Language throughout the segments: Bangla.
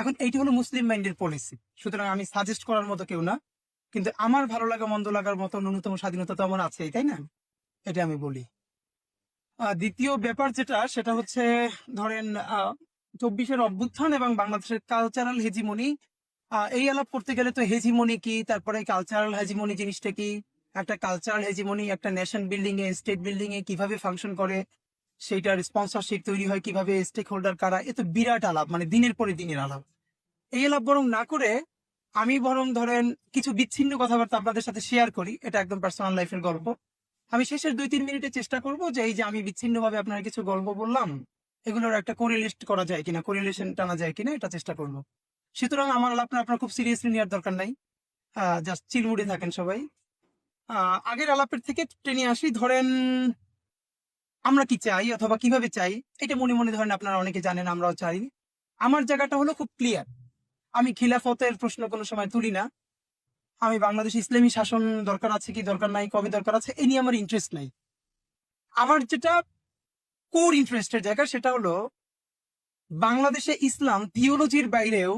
এখন এইটি হলো মুসলিম মাইন্ডের পলিসি সুতরাং আমি সাজেস্ট করার মতো কেউ না, কিন্তু আমার ভালো লাগা, মন্দ লাগার মতো ন্যূনতম স্বাধীনতা তো আমার আছেই, তাই না? এটা আমি বলি। দ্বিতীয় ব্যাপার যেটা, সেটা হচ্ছে, ধরেন চব্বিশের অভ্যুত্থান এবং বাংলাদেশের কালচারাল হেজিমনি এই আলাপ করতে গেলে তো হেজিমনি কি? তারপরে কালচারাল হেজিমনি জিনিসটা কি? একটা কালচারাল হেজিমনি একটা নেশন বিল্ডিং এ স্টেট বিল্ডিং এ কীভাবে ফাংশন করে? সেইটার স্পন্সরশিপ তৈরি হয় কীভাবে স্টেক হোল্ডার কারা, এ তো বিরাট আলাপ মানে দিনের পরে দিনের আলাপ। এই আলাপ বরং না করে আমি বরং ধরেন কিছু বিচ্ছিন্ন কথাবার্তা আপনাদের সাথে শেয়ার করি, এটা একদম পার্সোনাল লাইফের গল্প। আমি শেষের দুই তিন মিনিটে চেষ্টা করব যে এই যে আমি বিচ্ছিন্ন ভাবে আপনার কিছু গল্প বললাম, এগুলোর একটা কোরিলেট করা যায় কিনা কোরিলেশন টানা যায় কিনা, এটা চেষ্টা করব। সুতরাং আমার আলাপটা আপনার খুব সিরিয়াসলি নেওয়ার দরকার নাই। জাস্ট চিলমুড়ে থাকেন সবাই। আগের আলাপের থেকে টেনে আসি, ধরেন আমরা কি চাই অথবা কীভাবে চাই? এটা মনে মনে ধরেন আপনারা অনেকে জানেন, আমরাও চাই। আমার জায়গাটা হলো খুব ক্লিয়ার আমি খিলাফতের প্রশ্ন কোনো সময় তুলি না। আমি বাংলাদেশ ইসলামী শাসন দরকার আছে কি দরকার নাই, কবে দরকার আছে, এ নিয়ে আমার ইন্টারেস্ট নাই। আমার যেটা কোর ইন্টারেস্টের জায়গা সেটা হলো, বাংলাদেশে ইসলাম থিওলজির বাইরেও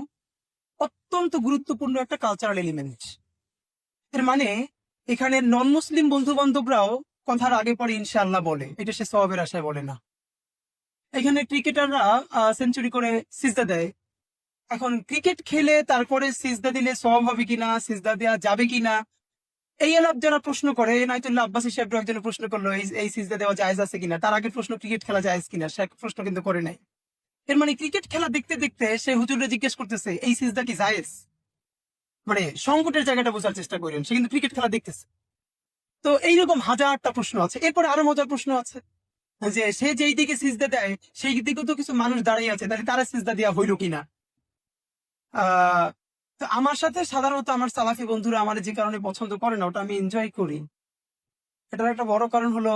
অত্যন্ত গুরুত্বপূর্ণ একটা কালচারাল এলিমেন্ট এর মানে এখানে নন মুসলিম বন্ধু বান্ধবরাও কথার আগে পরে ইনশাআল্লাহ বলে। এটা সে সবের আশায় বলে না। এখানে ক্রিকেটাররা সেঞ্চুরি করে সিজদা দেয়। এখন ক্রিকেট খেলে তারপরে সিজদা দিলে সব হবে কিনা, সিজদা দেওয়া যাবে কিনা, এই আলাপ যারা প্রশ্ন করে, নাইতুল্লাহ আব্বাসী সাহেব একজন প্রশ্ন করল, এই সিজদা দেওয়া জায়েজ আছে কিনা? তার আগের প্রশ্ন ক্রিকেট খেলা জায়েজ কিনা? সে প্রশ্ন কিন্তু করে নাই। এর মানে ক্রিকেট খেলা দেখতে দেখতে সে হুজুরে জিজ্ঞেস করতেছে, এই সিজদা কি জায়েজ? মানে সংকটের জায়গাটা বোঝার চেষ্টা করেন। সে কিন্তু ক্রিকেট খেলা দেখতেছে। তো এইরকম হাজারটা প্রশ্ন আছে। এরপরে আরও মজার প্রশ্ন আছে। যে সে যেই দিকে সিজদা দেয়, সেই দিকেও তো কিছু মানুষ দাঁড়িয়ে আছে, তাহলে তারা সিজদা দেওয়া হইল কিনা? তো আমার সাথে সাধারণত আমার সালাফি বন্ধুরা আমার যে কারণে পছন্দ করে না, ওটা আমি এনজয় করি। এটার একটা বড় কারণ হলো,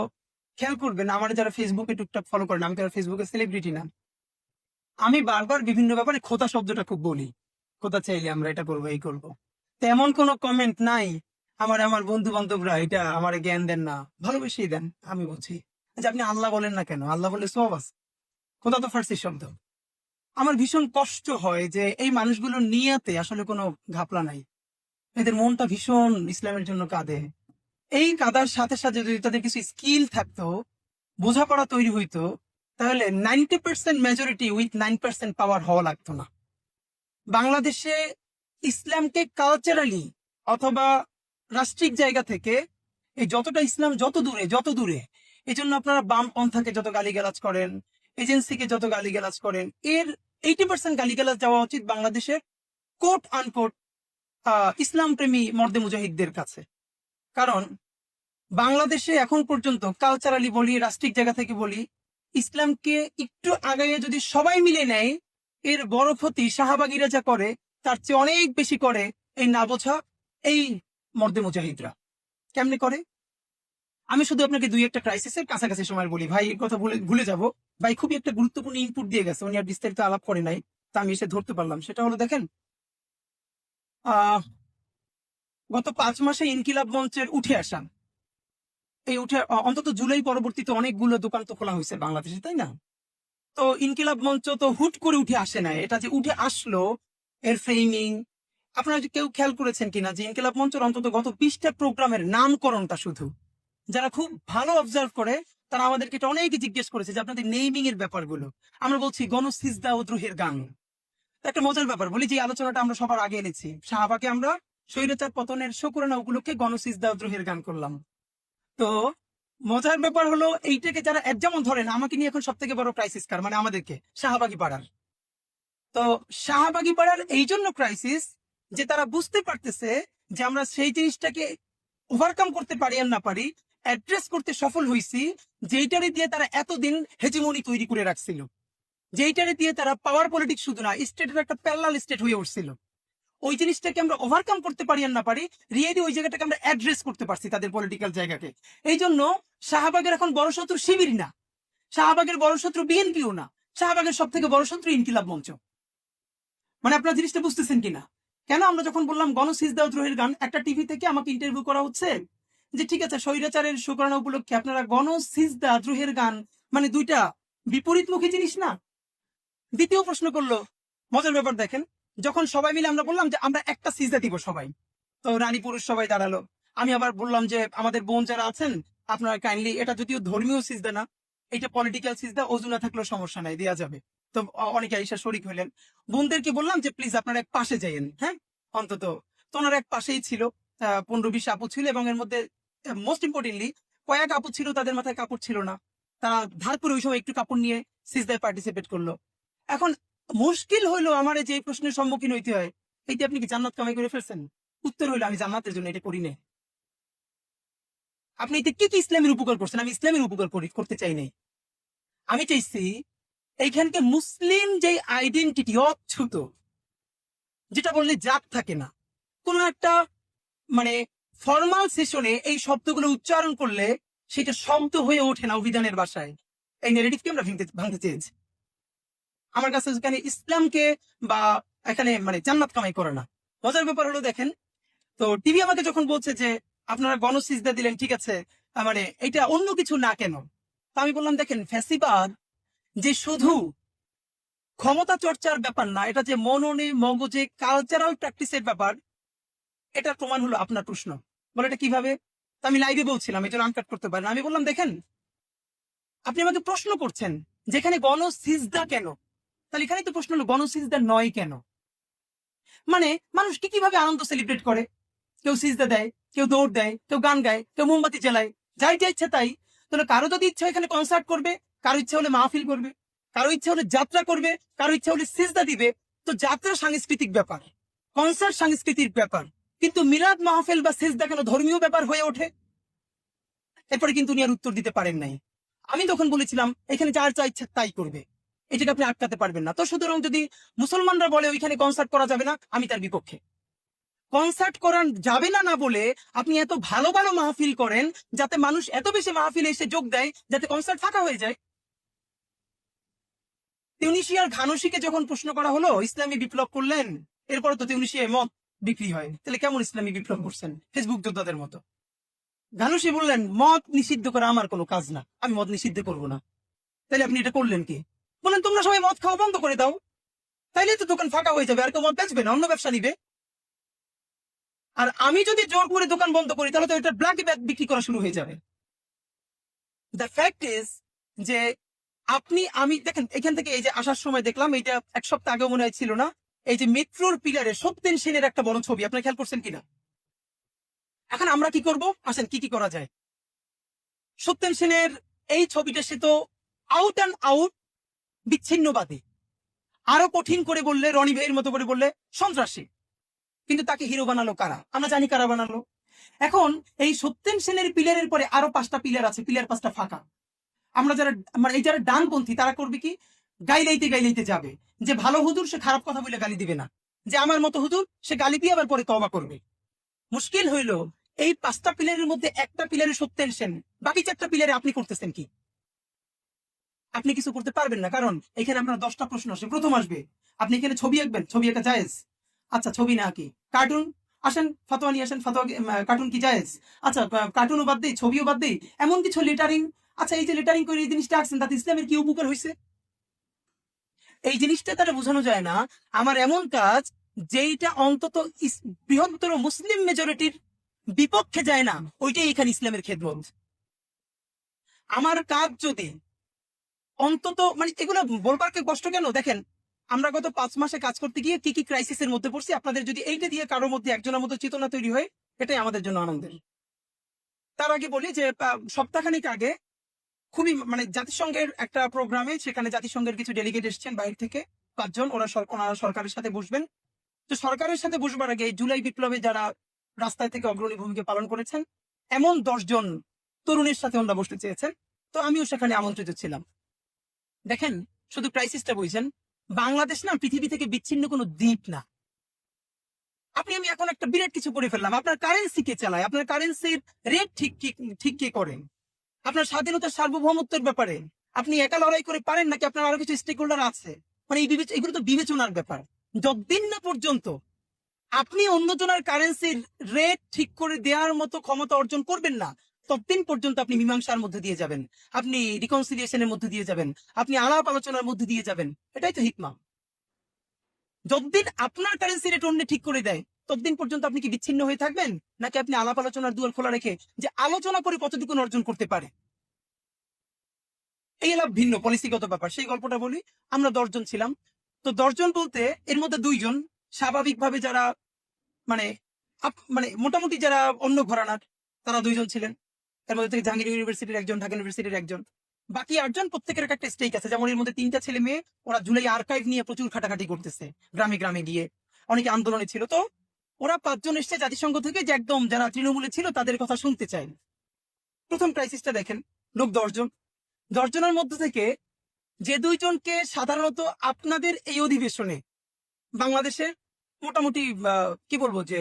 খেয়াল করবেন, আমার যারা ফেসবুকে টুকটাক ফলো করেন আমি আর ফেসবুকে সেলিব্রিটি না। আমি বারবার বিভিন্ন ব্যাপারে খোদা শব্দটা খুব বলি। খোদা চাইলে আমরা এটা করব, এই করব। তেমন কোনো কমেন্ট নাই। আমার আমার বন্ধু বান্ধবরা এটা আমার জ্ঞান দেন না, ভালোবেসেই দেন, আমি বলছি। যে আপনি আল্লাহ বলেন না কেন? আল্লাহ বলে সব আছে। খোদা তো ফার্সি শব্দ। আমার ভীষণ কষ্ট হয় যে এই মানুষগুলোর নিয়াতে আসলে কোনো ঘাপলা নাই। এদের মনটা ভীষণ ইসলামের জন্য কাঁদে। এই কাদার সাথে সাথে যদি তাদের কিছু স্কিল থাকতো, বোঝাপড়া তৈরি হইতো, তাহলে ninety percent majority with nine percent power হওয়া লাগতো না। বাংলাদেশে ইসলামকে কালচারালি অথবা রাষ্ট্রিক জায়গা থেকে এই যতটা ইসলাম যত দূরে যত দূরে এই জন্য আপনারা বামপন্থাকে যত গালিগালাজ করেন, এজেন্সিকে যত গালিগালাজ করেন, এর এইটি পার্সেন্ট গালিগালাজ যাওয়া উচিত বাংলাদেশের কোট আনকোট ইসলাম প্রেমী মর্দে মুজাহিদদের কাছে। কারণ বাংলাদেশে এখন পর্যন্ত কালচারালি বলি, রাষ্ট্রিক জায়গা থেকে বলি, ইসলামকে একটু আগাইয়ে যদি সবাই মিলে নেয়, এর বড় ক্ষতি শাহবাগিরা যা করে, তার চেয়ে অনেক বেশি করে এই না বোঝা এই মর্দে মুজাহিদরা। কেমনে করে? আমি শুধু আপনাকে দুই একটা ক্রাইসিসের কাছাকাছি সময় বলি। ভাই এর কথা ভুলে ভুলে যাব। ভাই, খুবই একটা গুরুত্বপূর্ণ ইনপুট দিয়ে গেছে। উনি আর বিস্তারিত আলাপ করে নাই, তা আমি এসে ধরতে পারলাম। সেটা হলো দেখেন গত পাঁচ মাসে ইনকিলাব মঞ্চের উঠে আসা। এই উঠে অন্তত জুলাই পরবর্তীতে অনেকগুলো দোকান তো খোলা হয়েছে বাংলাদেশে, তাই না? তো ইনকিলাব মঞ্চ তো হুট করে উঠে আসে না এটা যে উঠে আসলো, এর ফ্রেমিং আপনারা কেউ খেয়াল করেছেন কিনা যে ইনকিলাব মঞ্চের অন্তত গত বিশটা প্রোগ্রামের নামকরণটা শুধু, যারা খুব ভালো অবজার্ভ করে, তারা আমাদেরকে এটা অনেকে জিজ্ঞেস করেছে যে আপনাদের নেইমিং এর ব্যাপারগুলো। আমরা বলছি, গণসিজদা ও দ্রোহের গান। একটা মজার ব্যাপার, বলি যে আলোচনাটা আমরা সবার আগে এনেছি। শাহবাকে আমরা স্বৈরাচার পতনের শকুরানা উপলক্ষে গণসিজদা ও দ্রোহের গান করলাম। তো মজার ব্যাপার হলো, এইটাকে যারা এক যেমন ধরেন, আমাকে নিয়ে এখন সব থেকে বড় ক্রাইসিস কার? মানে আমাদেরকে শাহবাগি পাড়ার তো শাহবাগি পাড়ার এই জন্য ক্রাইসিস যে তারা বুঝতে পারতেছে যে আমরা সেই জিনিসটাকে ওভারকাম করতে পারি আর না পারি অ্যাড্রেস করতে সফল হয়েছি যেইটারে দিয়ে তারা এতদিন হেজিমনি তৈরি করে রাখছিল। যেইটারে দিয়ে তারা পাওয়ার পলিটিক্স শুধু না স্টেটের একটা প্যারালাল স্টেট হয়ে উঠছিল। ওই জিনিসটাকে আমরা ওভারকাম করতে পারি আর না পারি রিয়েলি ওই জায়গাটাকে আমরা অ্যাড্রেস করতে পারছি তাদের পলিটিক্যাল জায়গাকে। এই জন্য শাহবাগের এখন বড় শত্রু শিবির না। শাহবাগের বড় শত্রু বিএনপিও না। শাহবাগের সব থেকে বড় শত্রু ইনকিলাব মঞ্চ। মানে আপনারা জিনিসটা বুঝতেছেন কিনা? কেন আমরা যখন বললাম গণসিজদা দ্রোহের গান, একটা টিভি থেকে আমাকে ইন্টারভিউ করা হচ্ছে যে, ঠিক আছে, স্বৈরাচারের শুক্রানা উপলক্ষে আপনারা গণসিজদা দ্রোহের গান মানে দুইটা বিপরীতমুখী জিনিস না? দ্বিতীয় প্রশ্ন করল, মজার ব্যাপার দেখেন, যখন সবাই মিলে আমরা বললাম যে, আমরা একটা সিজদা দিব সবাই। তো রানী পুরুষ সবাই দাঁড়াল। আমি আবার বললাম যে, আমাদের বোন যারা আছেন, আপনারা কাইন্ডলি এটা যদিও ধর্মীয় সিজদা না, এটা পলিটিক্যাল সিজদা, অজু না থাকলেও সমস্যা নাই দেওয়া যাবে। তো অনেকে আইসা শরিক হইলেন। বোনদেরকে বললাম যে, প্লিজ আপনারা এক পাশে যাইয়েন হ্যাঁ? অন্তত তো ওনারা এক পাশেই ছিল। পনেরো বিশ আপু ছিল এবং এর মধ্যে মোস্ট ইম্পর্টেন্টলি কয়েক আপু ছিল, তাদের মাথায় কাপড় ছিল না। তারা ধার করে ওই সময় একটু কাপড় নিয়ে সিজদায় পার্টিসিপেট করল। এখন মুশকিল হইল আমার যে প্রশ্নের সম্মুখীন হইতে হয়। এইটি আপনি কি জান্নাত কামাই করে ফেলছেন? উত্তর হইল, আমি জান্নাতের জন্য এটা করি নাই আপনি এতে কি কি ইসলামের উপকার করছেন? আমি ইসলামের উপকার করি, করতে চাই নাই। আমি চাইছি এইখানকে মুসলিম যে আইডেন্টিটি অচ্ছুত যেটা বললে জাত থাকে না, কোন একটা মানে ফর্মাল সেশনে এই শব্দগুলো উচ্চারণ করলে সেটা শব্দ হয়ে ওঠে না অভিধানের বাসায়। এই নেগেটিভকে আমরা ভাঙতে চেয়েছি। আমার কাছে এখানে ইসলামকে বা এখানে মানে জান্নাত কামাই করে না। মজার ব্যাপার হলো দেখেন, তো টিভি আমাকে যখন বলছে যে, আপনারা গণসিজদা দিলেন, ঠিক আছে মানে এটা অন্য কিছু না কেন? তা আমি বললাম, দেখেন, ফ্যাসিবাদ যে শুধু ক্ষমতা চর্চার ব্যাপার না এটা যে মননে মগজে কালচারাল প্র্যাকটিসের ব্যাপার এটার প্রমাণ হলো আপনার প্রশ্ন। বলে এটা কীভাবে? তা আমি লাইভে বলছিলাম এটা আনকাট করতে পারেন। আমি বললাম দেখেন আপনি আমাকে প্রশ্ন করছেন যেখানে গণসিজদা কেন? তাহলে এখানে তো প্রশ্ন হলো গণসিজদা নয় কেন? মানে মানুষ কি কীভাবে আনন্দ সেলিব্রেট করে? কেউ সিজদা দেয় কেউ দৌড় দেয় কেউ গান গায় কেউ মোমবাতি জ্বালায় যাই যা ইচ্ছা তাই। তাহলে কারও যদি ইচ্ছা এখানে কনসার্ট করবে কারও ইচ্ছা হলে মাহফিল করবে, কারও ইচ্ছা হলে যাত্রা করবে, কারও ইচ্ছা হলে সিজদা দিবে। তো যাত্রা সাংস্কৃতিক ব্যাপার কনসার্ট সাংস্কৃতিক ব্যাপার। কিন্তু মিলাদ, মাহফিল বা সিজদা কেন ধর্মীয় ব্যাপার হয়ে ওঠে? এরপরে কিন্তু উনি আর উত্তর দিতে পারেন নাই। আমি তখন বলেছিলাম, এখানে যার যা ইচ্ছা তাই করবে। এটাকে আপনি আটকাতে পারবেন না। তো সুতরাং যদি মুসলমানরা বলে, ওইখানে কনসার্ট করা যাবে না, আমি তার বিপক্ষে। কনসার্ট করান যাবে না না বলে আপনি এত ভালো ভালো মাহফিল করেন, যাতে মানুষ এত বেশি মাহফিলে এসে যোগ দেয়, যাতে কনসার্ট ফাঁকা হয়ে যায়। তিউনিশিয়ার ঘানসিকে যখন প্রশ্ন করা হলো, ইসলামী বিপ্লব করলেন, এরপরে তো তিউনিশিয়ায় মদ বিক্রি হয় তাহলে কেমন ইসলামী বিপ্লব করছেন? ফেসবুক যোদ্ধাদের মতো। ঘানুসি বললেন, মদ নিষিদ্ধ করা আমার কোনো কাজ না। আমি মদ নিষিদ্ধ করব না। তাহলে আপনি এটা করলেন কি? বলেন তোমরা সবাই মদ খাওয়া বন্ধ করে দাও। তাইলে তো দোকান ফাঁকা হয়ে যাবে, আর কেউ মদ বেচবে না, অন্য ব্যবসা নিবে। আর আমি যদি জোর করে দোকান বন্ধ করি, তাহলে তো এটা ব্ল্যাক ব্যাগ বিক্রি করা শুরু হয়ে যাবে। দ্য ফ্যাক্ট ইজ যে আপনি, আমি, দেখেন, এখান থেকে এই যে আসার সময় দেখলাম, এইটা এক সপ্তাহ আগেও মনে হয় ছিল না, এই যে মেট্রোর পিলারে সত্যেন সেনের একটা বড় ছবি, আপনার খেয়াল করছেন কিনা? এখন আমরা কি করব? আসেন, কি কি করা যায়? সত্যেন সেনের এই ছবিটা সে তো আউট অ্যান্ড আউট বিচ্ছিন্নবাদী। আরও কঠিন করে বললে, রনি ভাইয়ের মতো করে বললে, সন্ত্রাসী। কিন্তু তাকে হিরো বানালো কারা? আমরা জানি কারা বানালো। এখন এই সত্যেন সেনের পিলারের পরে আরও পাঁচটা পিলার আছে, পিলার পাঁচটা ফাঁকা। আমরা যারা মানে এই যারা ডানপন্থী, তারা করবে কি? গাইলাইতে গাইলাইতে যাবে। যে ভালো হুজুর, সে খারাপ কথা বলে গালি দিবে না। যে আমার মতো হুজুর, সে গালি দিয়ে আবার পরে তবা করবে। মুশকিল হইল, এই পাঁচটা পিলারের মধ্যে একটা পিলারে সত্যেন সেন, বাকি চারটা পিলারে আপনি করতেছেন কি? আপনি কিছু করতে পারবেন না, কারণ এখানে আপনার দশটা প্রশ্ন আসে। প্রথম আসবে, আপনি এখানে ছবি আঁকবেন, ছবি আঁকা জায়েজ? আচ্ছা ছবি না কি কার্টুন? আসেন, ফতোয়া নিয়ে আসেন, ফতোয়া কার্টুন কি জায়েজ? আচ্ছা কার্টুনও বাদ দেই, ছবিও বাদ দেই, এমন কিছু লেটারিং আচ্ছা এই যে লেটারিং করে এই জিনিসটা আঁকছেন, তাতে ইসলামের কি উপকার হয়েছে এই জিনিসটা তারা বোঝানো যায় না। আমার এমন কাজ যেইটা অন্তত বৃহত্তর মুসলিম মেজরিটির বিপক্ষে যায় না, ওইটাই এখানে ইসলামের খেদমত। আমার কাজ যদি অন্তত মানে এগুলো বলবার কষ্ট কেন? দেখেন, আমরা গত পাঁচ মাসে কাজ করতে গিয়ে কি কি ক্রাইসিসের মধ্যে পড়ছি, আপনাদের যদি এইটা দিয়ে কারোর মধ্যে একজনের মধ্যে চেতনা তৈরি হয়, এটাই আমাদের জন্য আনন্দের। তার আগে বলি যে সপ্তাহখানিক আগে খুবই মানে জাতিসংঘের একটা প্রোগ্রামে সেখানে জাতিসংঘের কিছু ডেলিগেট এসেছেন বাইরে থেকে পাঁচজন। ওরা ওনারা সরকারের সাথে বসবেন। তো সরকারের সাথে বসবার আগে জুলাই বিপ্লবে যারা রাস্তায় থেকে অগ্রণী ভূমিকা পালন করেছেন, এমন দশজন তরুণের সাথে ওনারা বসতে চেয়েছেন। তো আমিও সেখানে আমন্ত্রিত ছিলাম। দেখেন, শুধু ক্রাইসিসটা বুঝছেন বাংলাদেশ না পৃথিবী থেকে বিচ্ছিন্ন কোনো দ্বীপ না। আপনি, আমি এখন একটা বিরাট কিছু করে ফেললাম। আপনার কারেন্সি কে চালায়, আপনার কারেন্সির রেট ঠিক ঠিক কে করেন? আপনার স্বাধীনতার সার্বভৌমত্বের ব্যাপারে। আপনি একা লড়াই করে পারেন নাকি আপনার আরও কিছু স্টেক হোল্ডার আছে? মানে এগুলো তো বিবেচনার ব্যাপার। যতদিন না পর্যন্ত আপনি অন্যজনের কারেন্সির রেট ঠিক করে দেওয়ার মতো ক্ষমতা অর্জন করবেন না, ততদিন পর্যন্ত আপনি মীমাংসার মধ্যে দিয়ে যাবেন। আপনি রিকনসিলিয়েশনের মধ্যে দিয়ে যাবেন। আপনি আলাপ আলোচনার মধ্যে দিয়ে যাবেন। এটাই তো হিকমা। যতদিন আপনার কারেন্সি রেট অন্য ঠিক করে দেয় ততদিন পর্যন্ত আপনি কি বিচ্ছিন্ন হয়ে থাকবেন? নাকি আপনি আলাপ আলোচনার দুয়ার খোলা রেখে যে আলোচনা করে কতটুকু অর্জন করতে পারে? এই হলো ভিন্ন, পলিসিগত ব্যাপার। সেই গল্পটা বলি, আমরা দশজন ছিলাম। তো দশজন বলতে এর মধ্যে দুইজন স্বাভাবিকভাবে যারা মানে মানে মোটামুটি যারা অন্য ঘরানার, তারা দুইজন ছিলেন। এর মধ্যে থেকে জাহাঙ্গীর ইউনিভার্সিটির একজন, ঢাকা ইউনিভার্সিটির একজন। বাকি আটজন প্রত্যেকের একটা স্টেক আছে। যেমন এর মধ্যে তিনটা ছেলে মেয়ে, ওরা জুলাই আর্কাইভ নিয়ে প্রচুর খাটাখাটি করতেছে, গ্রামে গ্রামে গিয়ে। অনেকে আন্দোলনে ছিল। তো ওরা পাঁচজন এসছে জাতিসংঘ থেকে যে একদম যারা তৃণমূলে ছিল তাদের কথা শুনতে চায় প্রথম ক্রাইসিসটা দেখেন, লোক দশজন দশজনের মধ্যে থেকে যে দুইজনকে সাধারণত আপনাদের এই অধিবেশনে বাংলাদেশে মোটামুটি কি বলব যে,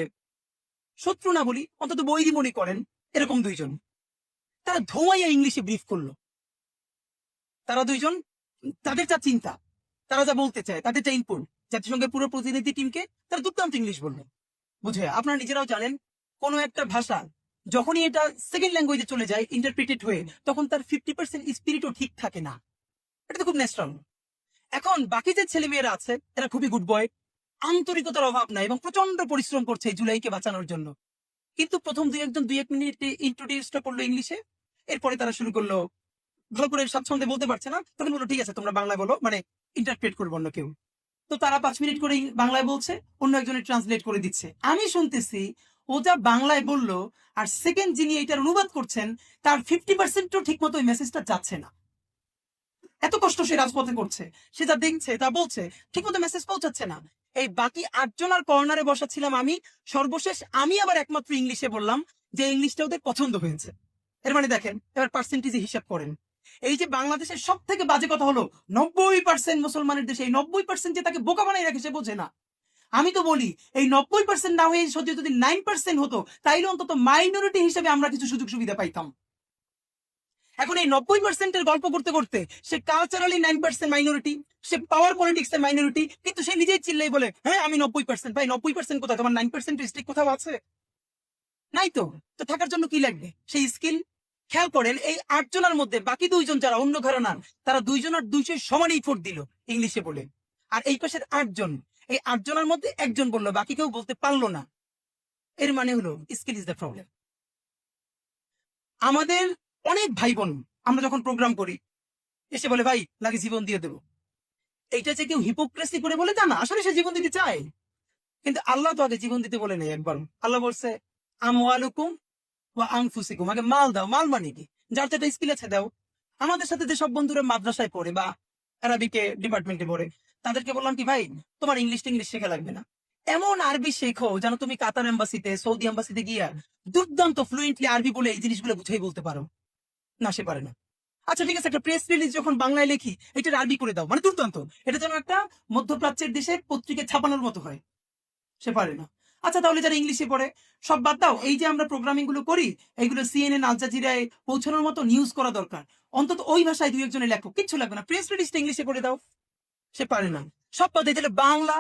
শত্রু না বলি, অন্তত বৈরী মনে করেন এরকম দুইজন। তারা ধোঁয়াইয়া ইংলিশে ব্রিফ করল। তারা দুইজন, তাদের যা চিন্তা, তারা যা বলতে চায়, তাদের যা ইনপুট জাতিসংঘের পুরো প্রতিনিধি টিমকে তারা দুর্দান্ত ইংলিশ বলল। বুঝে? আপনারা নিজেরাও জানেন, কোনো একটা ভাষা যখনই এটা সেকেন্ড ল্যাঙ্গুয়েজে চলে যায় ইন্টারপ্রিটেড হয়ে, তখন তার ফিফটি পার্সেন্ট স্পিরিটও ঠিক থাকে না। এটা তো খুব ন্যাচারাল এখন বাকি যে ছেলে মেয়েরা আছে, এরা খুবই গুড বয় আন্তরিকতার অভাব নাই এবং প্রচণ্ড পরিশ্রম করছে জুলাইকে বাঁচানোর জন্য। কিন্তু প্রথম দুই একজন, দুই এক মিনিট ইন্ট্রোডিউসটা করল ইংলিশে এরপরে তারা শুরু করল, ভালো করে স্বাচ্ছন্দ্যে বলতে পারছে না, তখন বলল, ঠিক আছে, তোমরা বাংলায় বলো। মানে ইন্টারপ্রেট করব অন্য কেউ। তো তারা পাঁচ মিনিট করে বাংলায় বলছে, অন্য একজনের ট্রান্সলেট করে দিচ্ছে। আমি শুনতেছি, ও যা বাংলায় বলল, আর সেকেন্ড যিনি এটার অনুবাদ করছেন, তার ফিফটি পার্সেন্টও ঠিক মতো ওই মেসেজটা যাচ্ছে না। এত কষ্ট সে রাজপথে করছে। সে যা দেখছে, তা বলছে ঠিক মতো মেসেজ পৌঁছাচ্ছে না। এই বাকি আটজন আর কর্নারে বসা ছিলাম আমি, সর্বশেষ আমি আবার একমাত্র ইংলিশে বললাম যে, ইংলিশটা ওদের পছন্দ হয়েছে। এর মানে দেখেন, এবার পার্সেন্টেজে হিসাব করেন। এই যে বাংলাদেশের সব থেকে বাজে কথা হলো, নব্বই পার্সেন্ট মুসলমানের দেশে, এই নব্বই পার্সেন্ট যে তাকে বোকা বানাই রাখে সে বোঝে না। আমি তো বলি, এই নব্বই পার্সেন্ট না হয়ে সত্যি যদি নাইন পার্সেন্ট হতো, তাইলে অন্তত মাইনরিটি হিসেবে আমরা কিছু সুযোগ সুবিধা পাইতাম। এখন এই নব্বই পার্সেন্টের গল্প করতে করতে, সে কালচারালি নাইন পার্সেন্ট মাইনরিটি সে পাওয়ার পলিটিক্স এর মাইনরিটি কিন্তু সে নিজেই চিল্লাই বলে হ্যাঁ আমি নব্বই পার্সেন্ট ভাই, নব্বই পার্সেন্ট কোথায়? তোমার নাইন পার্সেন্ট স্টিক কোথাও আছে? নাই তো? তো থাকার জন্য কি লাগবে? সেই স্কিল খেয়াল করেন, এই আটজনের মধ্যে বাকি দুইজন যারা অন্য ঘরানার তারা দুইজন আর দুইশো সমান ইফোর্ট দিল ইংলিশে বলে। আর এই পাশের আটজন এই আটজনের মধ্যে একজন বলল, বাকি কেউ বলতে পারল না। এর মানে হলো, স্কিল ইজ দ্য প্রবলেম। আমাদের অনেক ভাই বোন আমরা যখন প্রোগ্রাম করি, এসে বলে, ভাই, লাগে জীবন দিয়ে দেবো। এইটা যে কেউ হিপোক্রেসি করে বলে তা না, আসলে সে জীবন দিতে চায়। কিন্তু আল্লাহ তো আগে জীবন দিতে বলে নেই একবার। আল্লাহ বলছে, আমওয়ালুকুম আগে মাল দাও। মাল মানে কি? যার যেটা স্কিল আছে দাও। আমাদের সাথে যে সব বন্ধুরা মাদ্রাসায় পড়ে বা আরবিকে ডিপার্টমেন্টে পড়ে, তাদেরকে বললাম কি, ভাই, তোমার ইংলিশ ইংলিশ শেখা লাগবে না। এমন আরবি শেখো যেন তুমি কাতার এম্বাসিতে সৌদি এম্বাসিতে গিয়া দুর্দান্ত ফ্লুয়েন্টলি আরবি বলে এই জিনিসগুলো বুঝাই বলতে পারো। না, সে পারে না। আচ্ছা ঠিক আছে, একটা প্রেস রিলিজ যখন বাংলায় লেখি, এটা আরবি করে দাও। মানে দুর্দান্ত। এটা যেন একটা মধ্যপ্রাচ্যের দেশে পত্রিকা ছাপানোর মতো হয়। সে পারে না। আচ্ছা তাহলে যারা ইংলিশে পড়ে, সব বাদ দাও। এই যে আমরা প্রোগ্রামিংগুলো করি, এইগুলো সিএনএন আল জাজিরায় পৌঁছানোর মতো নিউজ করা দরকার। অন্তত ওই ভাষায় দুই একজনের লেখো। কিচ্ছু লাগবে না। প্রেস রিলিজটা ইংলিশে করে দাও। সে পারে না। সব পদে তাহলে বাংলা,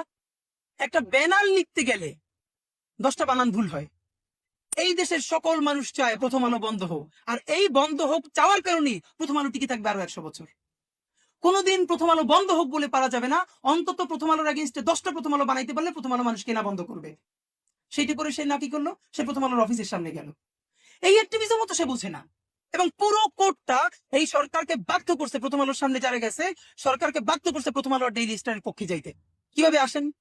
একটা ব্যানার লিখতে গেলে দশটা বানান ভুল হয়। এই দেশের সকল মানুষ চায় প্রথম আলো বন্ধ হোক। আর এই বন্ধ হোক চাওয়ার কারণেই প্রথম আলো টিকে থাকবে আরও একশো বছর। কোনোদিন প্রথম আলো বন্ধ হোক বলে পারা যাবে না। অন্তত প্রথম আলোর আগেনস্টে দশটা প্রথম আলো বানাইতে পারলে প্রথম আলো মানুষ কেনা বন্ধ করবে। সেইটি করে সে না কি করল, সে প্রথম আলোর অফিসের সামনে গেল। এই অ্যাক্টিভিজম তো সে বোঝে না। এবং পুরো কোর্টটা এই সরকারকে বাধ্য করছে প্রথম আলোর সামনে যারা গেছে, সরকারকে বাধ্য করছে প্রথম আলোর ডেইলি স্টারের পক্ষে যাইতে। কীভাবে আসেন?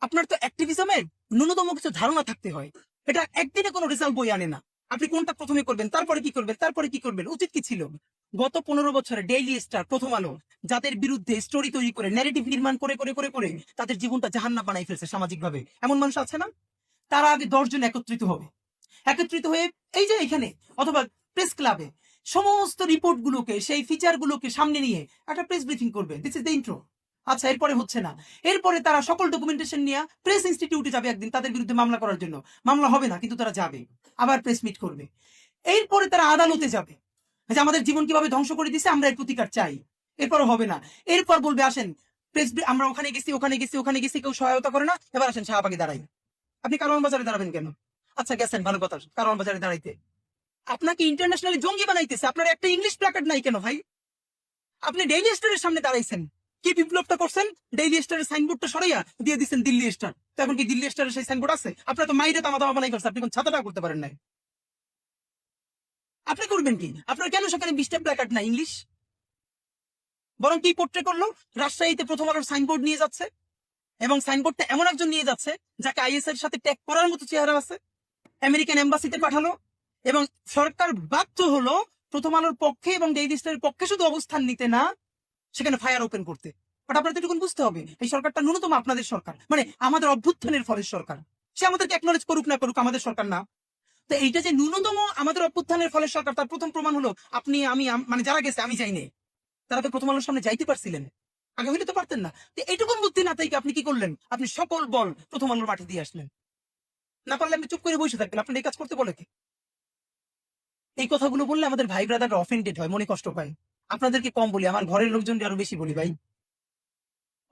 আপনার তো অ্যাক্টিভিজমের ন্যূনতম কিছু ধারণা থাকতে হয়। এটা একদিনে কোনো রেজাল্ট বই আনে না। আপনি কোনটা প্রথমে করবেন, তারপরে কি করবেন, তারপরে কি করবেন, উচিত কি ছিল? গত পনেরো বছরে ডেইলি স্টার প্রথম আলো, যাদের বিরুদ্ধে স্টোরি তৈরি করে ন্যারেটিভ নির্মাণ করে করে করে করে, তাদের জীবনটা জাহান্না বানাই ফেলছে সামাজিকভাবে। এমন মানুষ আছে না? তারা আগে দশজন একত্রিত হবে। একত্রিত হয়ে এই যে এখানে, অথবা প্রেস ক্লাবে সমস্ত রিপোর্ট গুলোকে, সেই ফিচার গুলোকে সামনে নিয়ে একটা প্রেস ব্রিফিং করবে। দিস ইজ দ্য ইন্ট্রো আচ্ছা এরপরে হচ্ছে না। এরপরে তারা সকল ডকুমেন্টেশন নিয়ে প্রেস ইনস্টিটিউটে যাবে একদিন তাদের বিরুদ্ধে মামলা করার জন্য। মামলা হবে না, কিন্তু তারা যাবে। আবার প্রেস মিট করবে। এরপরে তারা আদালতে যাবে। যে আমাদের জীবন কীভাবে ধ্বংস করে দিছে আমরা এর প্রতিকার চাই। এরপরও হবে না। এরপর বলবে, আসেন প্রেস আমরা ওখানে গেছি ওখানে গেছি ওখানে গেছি, কেউ সহায়তা করে না। এবার আসেন শাহবাগে দাঁড়াই। আপনি কারওয়ান বাজারে দাঁড়াবেন কেন? আচ্ছা গেছেন, ভালো কথা। কারওয়ান বাজারে দাঁড়াইতে। আপনাকে ইন্টারন্যাশনালি জঙ্গি বানাইতেছে। আপনার একটা ইংলিশ প্ল্যাকার্ড নাই কেন ভাই? আপনি ডেইলি স্টোরের সামনে দাঁড়াইছেন। কি বিপ্লবটা করছেন? ডেইলি স্টারের সাইনবোর্ডটা সরাইয়া দিয়ে দিচ্ছেন দিল্লি স্টার তো এখন কি দিল্লি স্টারের সেই সাইনবোর্ড আছে? আপনার তো মাইরে তামা দামা বানাই করছে আপনি কোন ছাতাটা করতে পারেন নাই। আপনি করবেন কি? আপনার কেন সেখানে বিশটা প্ল্যাকার্ড না ইংলিশ বরং কি পোট্রে করল? রাজশাহীতে প্রথম আলোর সাইনবোর্ড নিয়ে যাচ্ছে। এবং সাইনবোর্ডটা এমন একজন নিয়ে যাচ্ছে, যাকে আইএস এর সাথে ট্যাগ করার মতো চেহারা আছে, আমেরিকান এম্বাসিতে পাঠালো, এবং সরকার বাধ্য হলো প্রথম আলোর পক্ষে এবং ডেইলি পক্ষে শুধু অবস্থান নিতে না, সেখানে ফায়ার ওপেন করতে। বাট আপনাদের এটুকুন বুঝতে হবে, এই সরকারটা ন্যূনতম আপনাদের সরকার মানে আমাদের অভ্যুত্থানের ফলের সরকার। সে আমাদেরকে একনলেজ করুক না করুক, আমাদের সরকার না। তো এইটা যে ন্যূনতম আমাদের অভ্যুত্থানের ফলের সরকার, তার প্রথম প্রমাণ হলো, আপনি আমি মানে যারা গেছে, আমি যাইনি। তারা তো প্রথম আলোর সামনে যাইতে পারছিলেন। আগে হইলে তো পারতেন না। তো এইটুকুন বুদ্ধি না তাই আপনি কি করলেন? আপনি সকল বল প্রথম আলোর মাঠে দিয়ে আসলেন। না পারলে আপনি চুপ করে বসে থাকবেন। আপনার এই কাজ করতে বলে কি? এই কথাগুলো বললে আমাদের ভাই ব্রাদার অফেন্ডেড হয়, মনে কষ্ট পায়। আপনাদেরকে কম বলি, আমার ঘরের লোকজন আরও বেশি বলি ভাই।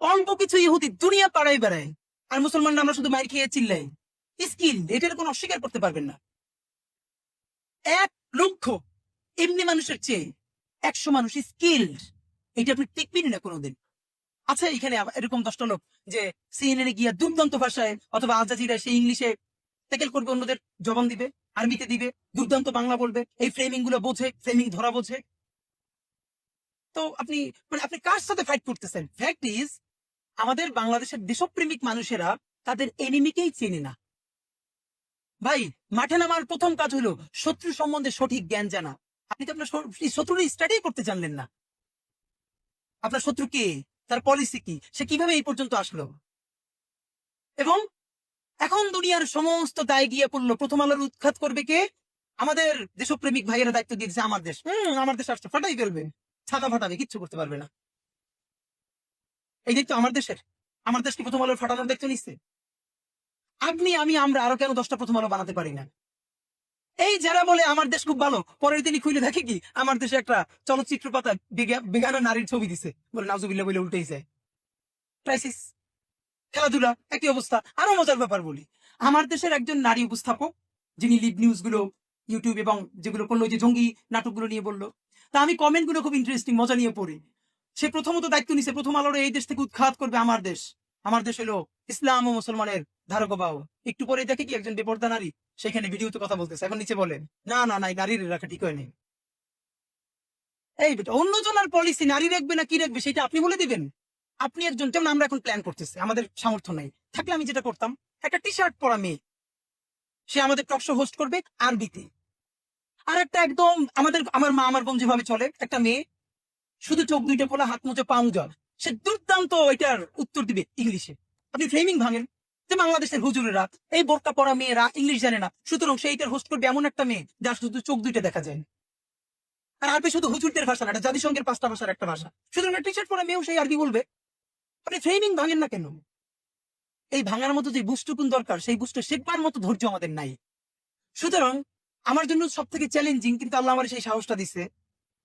অল্প কিছু ইহুদি দুনিয়া পাড়ায় বেড়ায়, আর মুসলমানরা আমরা শুধু মাইর খেয়ে চিল্লাই স্কিল, এটার কোনো অস্বীকার করতে পারবেন না। এক লক্ষ এমনি মানুষের চেয়ে একশো মানুষ স্কিল্ড। এটা আপনি টিকবেন না কোনোদিন। আচ্ছা এখানে এরকম দশটা লোক যে সিএনএন গিয়া দুর্দান্ত ভাষায় অথবা আল জাজিরা সেই ইংলিশে ট্যাকেল করবে, অন্যদের জবান দিবে আরবিতে দিবে, দুর্দান্ত বাংলা বলবে, এই ফ্রেমিংগুলো বোঝে ফ্রেমিং ধরা বোঝে। তো আপনি মানে আপনি কার সাথে ফাইট করতেছেন? ফ্যাক্ট ইজ আমাদের বাংলাদেশের দেশপ্রেমিক মানুষেরা তাদের এনিমিকেই চেনে না। ভাই, মাঠে নামার প্রথম কাজ হলো শত্রু সম্বন্ধে সঠিক জ্ঞান জানা। আপনি তো আপনার শত্রুর স্টাডি করতে জানলেন না। আপনার শত্রু কে? তার পলিসি কি? সে কীভাবে এই পর্যন্ত আসলো? এবং এখন দুনিয়ার সমস্ত দায় গিয়ে পড়ল। প্রথম আলোর উৎখাত করবে কে? আমাদের দেশপ্রেমিক ভাইয়েরা দায়িত্ব দিয়েছে, আমার দেশ। হম, আমার দেশ আসছে, ফাটাই ফেলবে। ছাতা ফাটাবে, কিচ্ছু করতে পারবে না। এই দায়িত্ব আমার দেশের। আমার দেশকে প্রথম আলোর ফাটানোর দায়িত্ব নিচ্ছে। আপনি, আমি, আমরা আরও কেন দশটা প্রথম আলো বানাতে পারি না? এই যারা বলে আমার দেশ খুব ভালো, পরের দিনই খুলে দেখে কি, আমার দেশে একটা চলচ্চিত্র পাতা বেগানা নারীর ছবি দিছে। বলে নাজুবিল্লা বলে উল্টেই যায় ক্রাইসিস খেলাধুলা, একই অবস্থা, আরও মজার ব্যাপার বলি। আমার দেশের একজন নারী উপস্থাপক, যিনি লিড নিউজগুলো ইউটিউব এবং যেগুলো করল যে জঙ্গি নাটকগুলো নিয়ে বলল, তা আমি কমেন্টগুলো খুব ইন্টারেস্টিং মজা নিয়ে পড়ি। সে প্রথমত দায়িত্ব নিছে, প্রথম আলোর এই দেশ থেকে উৎখাত করবে আমার দেশ। আমার দেশ হলো ইসলাম ও মুসলমানের ধারক বাহ একটু পরে দেখে কি, একজন বেপর্দা নারী সেখানে ভিডিওতে কথা বলতেছে। এখন নিচে বলেন, না না নাই নারীর রাখা ঠিক হয়নি। এই অন্যজনের পলিসি নারী রাখবে না কি রাখবে, সেটা আপনি বলে দিবেন? আপনি একজন, যেমন আমরা এখন প্ল্যান করতেছি, আমাদের সামর্থ্য নাই। থাকলে আমি যেটা করতাম, একটা টি শার্ট পরা মেয়ে, সে আমাদের টক শো হোস্ট করবে আরবিতে আর একটা একদম আমাদের, আমার মা আমার বোন যেভাবে চলে, একটা মেয়ে, শুধু চোখ দুইটা খোলা, হাত মুজে পা মুজা সে দুর্দান্ত এটার উত্তর দিবে ইংলিশে আপনি ফ্রেমিং ভাঙেন। যে বাংলাদেশের হুজুরেরা, এই বোরকা পরা মেয়েরা ইংলিশ জানে না। সুতরাং সেইটার হোস্ট করবে এমন একটা মেয়ে, যার শুধু চোখ দুইটা দেখা যায়। আর আরবি শুধু হুজুরদের ভাষা না, এটা জাতিসংঘের পাঁচটা ভাষার একটা ভাষা। সুতরাং টি শার্ট পরা মেয়েও সেই আরবি বলবে। আপনি ফ্রেমিং ভাঙেন না কেন? এই ভাঙার মতো যে বুস্টুকুন দরকার, সেই বুস্টু শেখবার মতো ধৈর্য আমাদের নাই। সুতরাং আমার জন্য সব থেকে চ্যালেঞ্জিং কিন্তু আল্লাহ আমার সেই সাহসটা দিছে।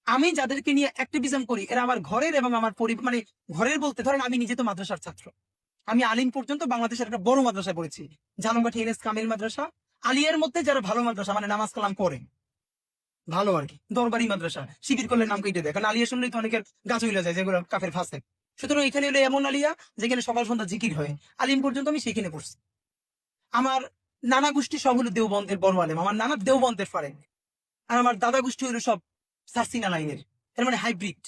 আমি যাদেরকে নিয়ে অ্যাক্টিভিজম করি, এরা আমার ঘরের এবং আমার পরি মানে ঘরের বলতে ধরেন আমি নিজে তো মাদ্রাসার ছাত্র। আমি আলিম পর্যন্ত বাংলাদেশের একটা বড় মাদ্রাসায় পড়েছি। ঝালমকাঠি এনএস কামিল মাদ্রাসা। আলিয়ার মধ্যে যারা ভালো মাদ্রাসা মানে নামাজ কালাম করে, ভালো আর কি, দরবারি মাদ্রাসা, শিবির করলে নাম কেটে দেয়। কারণ আলিয়া শুনলেই তো অনেকের গাছ হইলে যায় যেগুলো কাফের ফাঁসে। সুতরাং এখানে হলো এমন আলিয়া, যেখানে সকাল সন্ধ্যা জিকির হয়। আলিম পর্যন্ত আমি সেখানে পড়ছি। আমার নানা গোষ্ঠী সব হলো দেওবন্দের বড় আলেম। আমার নানা দেওবন্দের ফারেন আর আমার দাদা গোষ্ঠী হলো সব সার্সিনা লাইনের। এর মানে হাইব্রিড।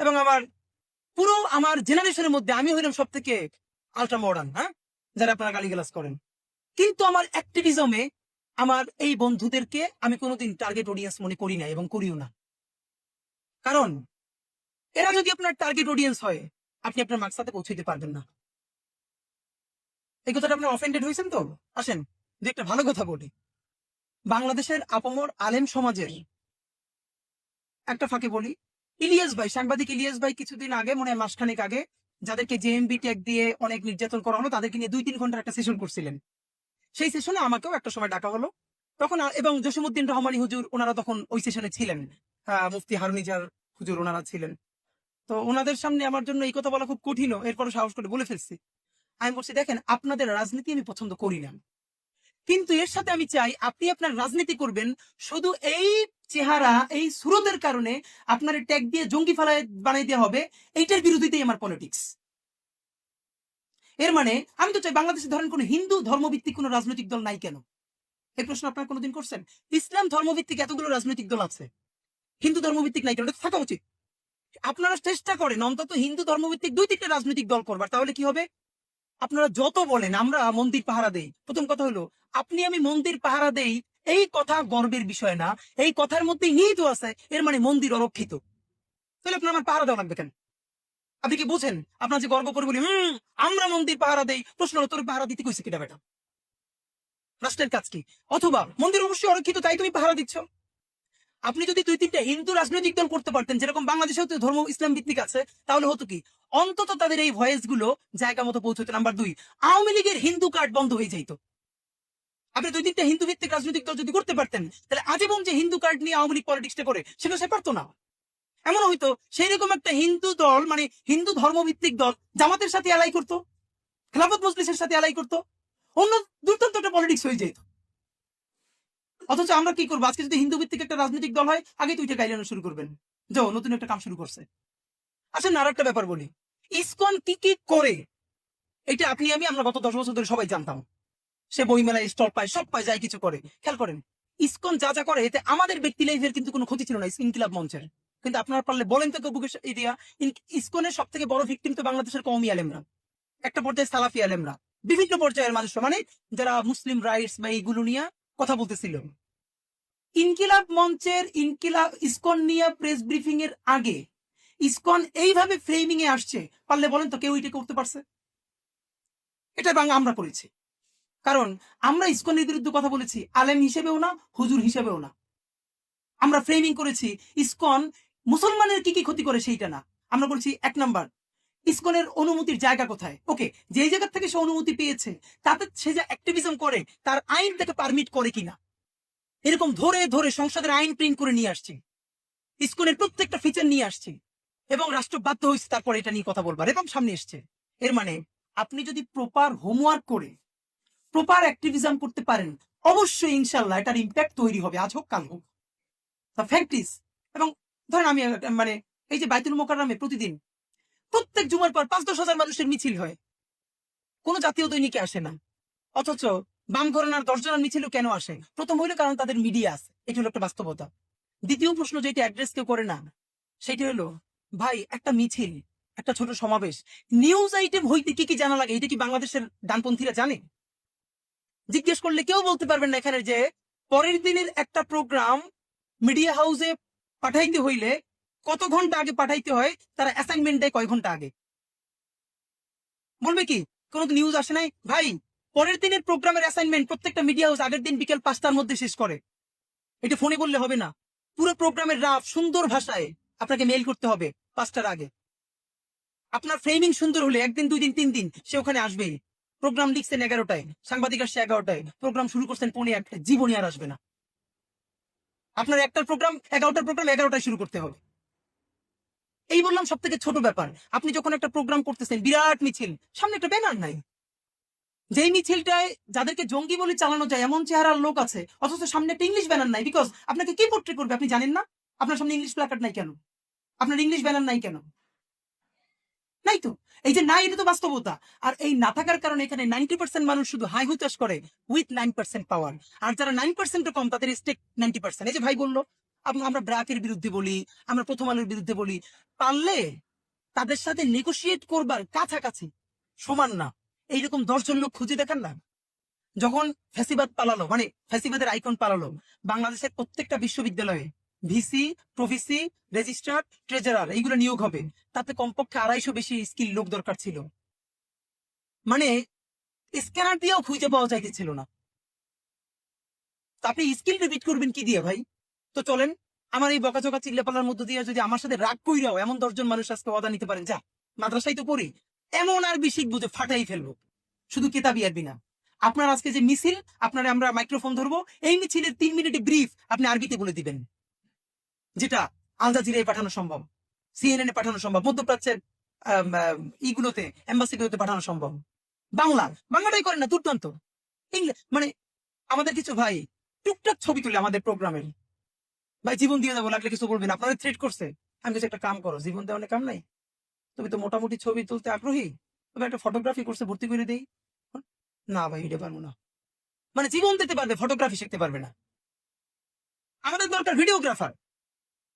এবং আমার পুরো আমার জেনারেশনের মধ্যে আমি হইলাম সব থেকে আলট্রা মডার্ন হ্যাঁ? যারা আপনারা গালিগালাজ করেন। কিন্তু আমার অ্যাক্টিভিজমে আমার এই বন্ধুদেরকে আমি কোনোদিন টার্গেট অডিয়েন্স মনে করি না এবং করিও না। কারণ, এরা যদি আপনার টার্গেট অডিয়েন্স হয়, আপনি আপনার মাকসাতে পৌঁছাইতে পারবেন না। এই কথাটা আপনার অফেন্ডেড হয়েছেন তো? আসেন যে একটা ভালো কথা বলি। বাংলাদেশের আপমর আলেম সমাজের একটা ফাঁকে বলি ইলিয়াস ভাই, সাংবাদিক ইলিয়াস ভাই কিছুদিন আগে, মনে হয় মাসখানেক আগে, যাদেরকে জেএমবি ট্যাগ দিয়ে অনেক নির্যাতন করা হলো, তাদেরকে নিয়ে দুই তিন ঘণ্টার একটা সেশন করছিলেন। সেই সেশনে আমাকেও একটা সময় ডাকা হলো। তখন এবং জসিমুদ্দিন রহমানি হুজুর, ওনারা তখন ওই সেশনে ছিলেন। মুফতি হারুনিজার হুজুর ওনারা ছিলেন। তো ওনাদের সামনে আমার জন্য এই কথা বলা খুব কঠিন এরপরও সাহস করে বলে ফেলছি। আমি বলছি, দেখেন, আপনাদের রাজনীতি আমি পছন্দ করি না। কিন্তু এর সাথে আমি চাই, আপনি আপনার রাজনীতি করবেন, শুধু এই চেহারা এই সুরতের কারণে আপনার ট্যাগ দিয়ে জঙ্গি ফালায় বানাই দেওয়া হবে, এইটার বিরোধিতাই আমার পলিটিক্স এর মানে আমি তো চাই বাংলাদেশে ধরেন কোন হিন্দু ধর্মভিত্তিক কোন রাজনৈতিক দল নাই কেন? এই প্রশ্ন আপনারা কোনোদিন করছেন? ইসলাম ধর্মভিত্তিক এতগুলো রাজনৈতিক দল আছে। হিন্দু ধর্মভিত্তিক নাই কেন? থাকা উচিত। আপনারা চেষ্টা করেন, অন্তত হিন্দু ধর্মভিত্তিক দুই তিনটা রাজনৈতিক দল করবার, তাহলে কি হবে? আপনারা যত বলেন, আমরা মন্দির পাহারা দেই। প্রথম কথা হলো, আপনি আমি মন্দির পাহারা দেই এই কথা গর্বের বিষয় না। এই কথার মধ্যে নিহিত আছে, এর মানে মন্দির অরক্ষিত তাহলে আপনার আমার পাহারা দেওয়া লাগবে কেন? আপনি কি বুঝেন? আপনার যে গর্ব করে বলি, হম, আমরা মন্দির পাহারা দেই। প্রশ্ন হলো, তোর পাহারা দিতে কইছে কিটা বেটা? রাষ্ট্রের কাজ কি? অথবা, মন্দির অবশ্যই অরক্ষিত তাই তুমি পাহারা দিচ্ছ? আপনি যদি দুই তিনটা হিন্দু রাজনৈতিক দল করতে পারতেন, যেরকম বাংলাদেশেও ধর্ম ইসলাম ভিত্তিক আছে, তাহলে হতো কি? অন্তত তাদের এই ভয়েসগুলো জায়গা মতো পৌঁছতো নাম্বার দুই। আওয়ামী লীগের হিন্দু কার্ড বন্ধ হয়ে যাইতো। আপনি দুই তিনটা হিন্দু ভিত্তিক রাজনৈতিক দল যদি করতে পারতেন, তাহলে আজীবন যে হিন্দু কার্ড নিয়ে আওয়ামী লীগ পলিটিক্সটা করে সেটা সে পারতো না। এমন হয়তো সেই রকম একটা হিন্দু দল মানে হিন্দু ধর্মভিত্তিক দল, জামাতের সাথে অ্যালাই করতো, খেলাফত মজলিসের সাথে অ্যালাই করতো, অন্য দুর্দান্ত একটা পলিটিক্স হয়ে যেত। অথচ আমরা কি করব? আজকে যদি হিন্দু ভিত্তিক একটা রাজনৈতিক দল হয় আগে তুই এটা গাইলানো শুরু করবেন। যাও, নতুন একটা কাম শুরু করছে। আসেন আর একটা ব্যাপার বলি। ইসকন কি কি করে? এটা আপনি, আমি, আমরা গত দশ বছর ধরে সবাই জানতাম। সে বই মেলায় স্টল পায়, সব পায় যায় কিছু করে। খেয়াল করেন, ইসকন যা যা করে, এতে আমাদের ব্যক্তি লাইফের কিন্তু কোনো ক্ষতি ছিল না ইনকিলাব মঞ্চের। কিন্তু আপনারা পারলে বলেন তো সা- এরিয়া ইসকনের সব থেকে বড় ভিক্টিম তো বাংলাদেশের কওমি আলেমরা। একটা পর্যায়ে সালাফি আলেমরা। বিভিন্ন পর্যায়ের মানুষ মানে যারা মুসলিম রাইটস বা এইগুলো নিয়ে কথা বলতেছিল। ইনকিলাব মঞ্চের ইনকিলাব ইসকন নিয়ে প্রেস ব্রিফিং এর আগে, ইসকন এইভাবে ফ্রেমিং এ আসছে, পারলে বলেন তো কেউ এটা করতে পারছে? এটা বাংলা আমরা করেছি। কারণ আমরা ইসকনের বিরুদ্ধে কথা বলেছি, আলেম হিসেবেও না, হুজুর হিসেবেও না। আমরা ফ্রেমিং করেছি, ইসকন মুসলমানের কি কি ক্ষতি করে সেইটা না। আমরা বলছি এক নাম্বার, ইসকনের অনুমতির জায়গা কোথায়? ওকে যে জায়গা থেকে সে অনুমতি পেয়েছে, তাতে সে যে অ্যাক্টিভিজম করে, তার আইন তাকে পারমিট করে কিনা। এরকম ধরে ধরে সংসদের আইন প্রিন্ট করে নিয়ে আসছি। ইসকনের প্রত্যেকটা ফিচার নিয়ে আসছি। এবং রাষ্ট্র বাধ্য হয়েছে তারপর এটা নিয়ে কথা বলবার। এবং সামনে এসছে। এর মানে আপনি যদি প্রপার হোমওয়ার্ক করে প্রপার অ্যাক্টিভিজম করতে পারেন, অবশ্যই ইনশাল্লাহ এটার ইম্প্যাক্ট তৈরি হবে, আজ হোক কাল হোক। দ্য ফ্যাক্ট ইজ এবং ধরেন আমি মানে এই যে বাইতুল মোকাররমে প্রতিদিন প্রত্যেক জুমার পর পাঁচ দশ হাজার মানুষের মিছিল হয়। কোনো জাতীয় দৈনিকে আসে না। অথচ বাম ঘরানার দশ জনের মিছিলও কেন আসে? প্রথম হইল কারণ তাদের মিডিয়া আছে এটা হলো একটা বাস্তবতা। দ্বিতীয় প্রশ্ন যেটা অ্যাড্রেস কেউ করে না, সেটা হলো, ভাই, একটা মিছিল, একটা ছোট সমাবেশ নিউজ আইটেম হইতে কি কি জানা লাগে? এটা কি বাংলাদেশের ডানপন্থীরা জানে? জিজ্ঞেস করলে কেউ বলতে পারবেন না এখানে যে পরের দিনের একটা প্রোগ্রাম মিডিয়া হাউসে পাঠাইতে হইলে কত ঘণ্টা আগে পাঠাইতে হয়, তারা অ্যাসাইনমেন্ট দেয় কয় ঘণ্টা আগে? বলবে কি? কোনো নিউজ আসে নাই? ভাই, পরের দিনের প্রোগ্রামের অ্যাসাইনমেন্ট প্রত্যেকটা মিডিয়া হাউস আগের দিন বিকেল পাঁচটার মধ্যে শেষ করে। এটা ফোনে বললে হবে না। পুরো প্রোগ্রামের রাফ সুন্দর ভাষায় আপনাকে মেইল করতে হবে পাঁচটার আগে। আপনার ফ্রেমিং সুন্দর হলে একদিন, দুই দিন, তিন দিন সে ওখানে আসবেই। প্রোগ্রাম লিখছেন এগারোটায় সাংবাদিক আসছে এগারোটায়, প্রোগ্রাম শুরু করছেন পৌনে একটা জীবনই আর আসবে না। আপনার একটার প্রোগ্রাম, এগারোটার প্রোগ্রাম এগারোটায় শুরু করতে হবে। এই বললাম সব থেকে ছোট ব্যাপার। আপনি যখন একটা প্রোগ্রাম করতেছেন, বিরাট মিছিল, সামনে একটা ব্যানার নাই। যেই মিছিলটায় যাদেরকে জঙ্গি বলে চালানো যায়, এমন চেহারার লোক আছে, অথচ সামনে একটা ইংলিশ ব্যানার নাই বিকজ আপনাকে কি পোর্ট্রে করবে আপনি জানেন না? আপনার সামনে ইংলিশ প্ল্যাকার্ড নাই কেন? আপনার ইংলিশ ব্যানার নাই কেন? নাই তো? এই যে নাই, এটা তো বাস্তবতা। আর এই না থাকার কারণে এখানে নাইনটি পার্সেন্ট মানুষ শুধু হাই হুতাশ করে উইথ নাইন পার্সেন্ট পাওয়ার আর যারা নাইন পার্সেন্ট কম, তাদের স্টেক নাইনটি পার্সেন্ট এই যে ভাই বলল আমরা ব্রাকের বিরুদ্ধে বলি, আমরা প্রথম আলোর বিরুদ্ধে বলি, পারলে তাদের সাথে নেগোসিয়েট করবার কাছাকাছি, সমান না। এইরকম দশজন লোক খুঁজে দেখান না। যখন ফ্যাসিবাদ পালালো মানে ফ্যাসিবাদের আইকন পালালো, বাংলাদেশের প্রত্যেকটা বিশ্ববিদ্যালয়ে ভিসি, প্রভিসি, রেজিস্ট্রার, ট্রেজারার, এইগুলো নিয়োগ হবে। তাতে কমপক্ষে আড়াইশো বেশি স্কিল লোক দরকার ছিল। মানে স্ক্যানার দিয়েও খুঁজে পাওয়া যাইতেছিল না। আপনি স্কিল রিপিট করবেন কি দিয়ে ভাই? তো চলেন, আমার এই বকাচকা চিল্লাপালার মধ্য দিয়ে যদি আমার সাথে রাগ কইরাও এমন দশজন মানুষ আজকে অদা নিতে পারেন, যা, মাদ্রাসায় তো পড়ি, এমন আরবি শিখব যে ফাটাই ফেলব। শুধু কেতাবি আরবি না আপনার আজকে যে মিছিল, আপনারা আমরা মাইক্রোফোন ধরবো, এই মিছিলের তিন মিনিটে ব্রিফ আপনি আরবিতে বলে দিবেন। যেটা আল জাজিরায় পাঠানো সম্ভব সিএনএন এ পাঠানো সম্ভব, মধ্যপ্রাচ্যের ইগুলোতে, এম্বাসিগুলোতে পাঠানো সম্ভব। বাংলা বাংলাটাই করেন না, দুর্দান্ত। ইংলিশ মানে আমাদের কিছু ভাই টুকটাক ছবি তুলে আমাদের প্রোগ্রামের ভাই, জীবন দিয়ে দেবো, লাগলে কিছু বলবেন আপনাদের থ্রেট করছে। আমি কিছু একটা কাম করো, জীবন দেওয়ার কাম নাই। তুমি তো মোটামুটি ছবি তুলতে আগ্রহী, তবে একটা ফটোগ্রাফি করছে ভর্তি করে দেই। না ভাই, এটা পারব না। মানে জীবন দিতে পারবে ফটোগ্রাফি শিখতে পারবে না। আমাদের দরকার ভিডিওগ্রাফার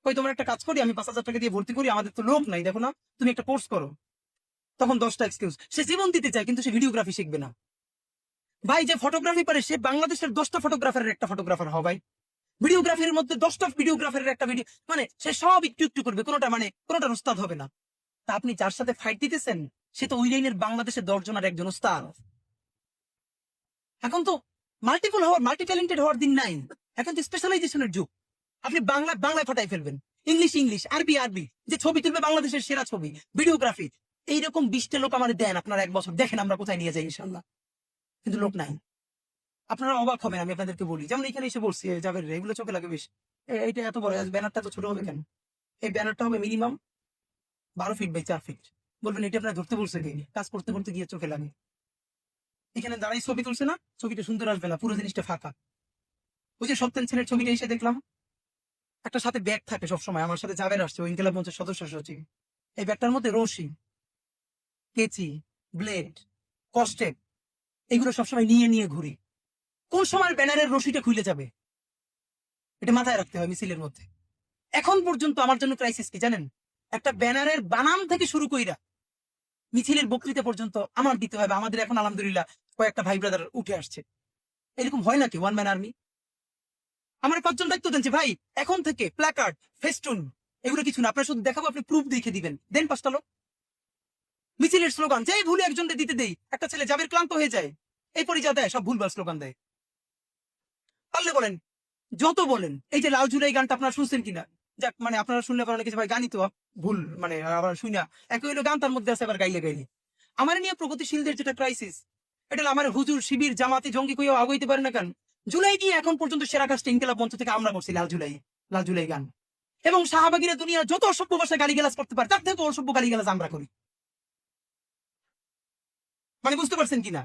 ওই তোমার একটা কাজ করি, আমি পাঁচ হাজার টাকা দিয়ে ভর্তি করি, আমাদের তো লোক নাই, দেখো না, তুমি একটা কোর্স করো। তখন দশটা এক্সকিউজ সে জীবন দিতে চায়, কিন্তু সে ভিডিওগ্রাফি শিখবে না। ভাই, যে ফটোগ্রাফি পারে, সে বাংলাদেশের দশটা ফটোগ্রাফারের একটা ফটোগ্রাফার হবে ভাই। ভিডিওগ্রাফির মধ্যে দশটা ভিডিওগ্রাফারের একটা ভিডিও মানে সে সব একটু একটু করবে, কোনোটা মানে কোনোটা উস্তাদ হবে না। তা আপনি যার সাথে ফাইট দিতেছেন, সে তো ওই লাইনের বাংলাদেশের দশজন আর একজন উস্তাদ এখন তো মাল্টিপল হওয়ার মাল্টি ট্যালেন্টেড হওয়ার দিন নাই। এখন তো স্পেশালাইজেশনের যুগ। আপনি বাংলা, বাংলায় ফাটাই ফেলবেন। ইংলিশ ইংলিশ আরবি আরবি যে ছবি তুলবে বাংলাদেশের সেরা ছবি ভিডিওগ্রাফি এইরকম বিশটা লোক আমার দেন আপনারা এক বছর। দেখেন আমরা কোথায় নিয়ে যাই ইনশাল্লাহ কিন্তু লোক নাই। আপনারা অবাক হবেন, আমি আপনাদেরকে বলি। যেমন এখানে এসে বলছি যাবেন এগুলো চোখে লাগে বেশ। এইটা এত বড়, ব্যানারটা তো ছোট হবে কেন? এই ব্যানারটা হবে মিনিমাম বারো ফিট বাই চার ফিট বলবেন, এটা আপনার ধরতে বলছে কি? কাজ করতে করতে গিয়ে চোখে লাগে। এখানে দাঁড়াই ছবি তুলছে না, ছবিটা সুন্দর আসবে না, পুরো জিনিসটা ফাঁকা। ওই যে সপ্তাহ ছেলের ছবিটা এসে দেখলাম। একটা সাথে ব্যাগ থাকে সবসময়, আমার সাথে যাবেন আসছে, ওই ইনকেলাব মঞ্চের সদস্য সচিব। এই ব্যাগটার মধ্যে রশি, কেচি ব্লেড কস্টেপ এগুলো সবসময় নিয়ে নিয়ে ঘুরি। কোন সময় ব্যানারের রশিটা খুলে যাবে? এটা মাথায় রাখতে হয় মিছিলের মধ্যে। এখন পর্যন্ত আমার জন্য ক্রাইসিস কি জানেন? একটা ব্যানারের বানাম থেকে শুরু কইরা মিছিলের বক্তৃতা পর্যন্ত আমার দিতে হবে আমাদের এখন আলহামদুলিল্লাহ কয়েকটা ভাই ব্রাদার উঠে আসছে। এরকম হয় নাকি? ওয়ান ম্যান আর্মি আমার পাঁচজন দায়িত্ব দিচ্ছে ভাই, এখন থেকে প্ল্যাকার্ড ফেস্টুন এগুলো কিছু না। আপনার শুধু দেখাবো, আপনি প্রুফ দেখে দিবেন। দেন পাঁচটা লোক। মিছিলের স্লোগান যেই ভুলে একজনকে দিতে দেই, একটা ছেলে যাবের ক্লান্ত হয়ে যায় এই পরিচয় দেয়, সব ভুলভাল স্লোগান দেয়। পারলে বলেন, যত বলেন, এই যে লাল জুলাই গানটা আপনারা শুনছেন কিনা? যাক মানে আপনারা শুনলে পারেন কিছু ভাই, গানই তো ভুল মানে আবার শুনা একই হইল গান, তার মধ্যে আছে আবার গাইলে গাইলে। আমার নিয়ে প্রগতিশীলদের যেটা ক্রাইসিস এটা হলো আমার হুজুর, শিবির, জামাতি, জঙ্গি কইও আগাইতে পারে না কেন? জুলাই দিয়ে এখন পর্যন্ত সেরা কাজটা ইনকেলাব মঞ্চ থেকে আমরা করছি লাল জুলাই লাল জুলাই গান। এবং শাহবাগিরা দুনিয়ার যত অসভ্য ভাষায় গালিগালাজ করতে পারে, তার থেকে অসভ্য গালিগালাজ আমরা করি। মানে বুঝতে পারছেন কিনা?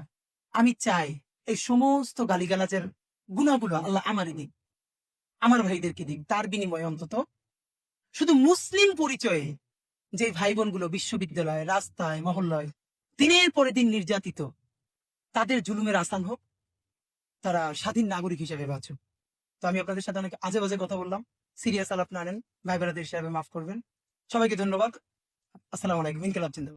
আমি চাই এই সমস্ত গালিগালাজের গুণাগুলো আল্লাহ আমারই দিক, আমার ভাইদেরকে দিক, তার বিনিময়ে অন্তত। শুধু মুসলিম পরিচয়ে যে ভাই বোনগুলো বিশ্ববিদ্যালয়ে, রাস্তায়, মহল্লায়, দিনের পরে দিন নির্যাতিত, তাদের জুলুমের আসান হোক তারা স্বাধীন নাগরিক হিসেবে বাঁচুক। তো আমি আপনাদের সাথে অনেক আজে বাজে কথা বললাম। সিরিয়াস আলাপ না নেন ভাই বেড়াদের হিসাবে মাফ করবেন। সবাইকে ধন্যবাদ। আসসালামু আলাইকুম, ইনকালাব জিন্দাবাদ।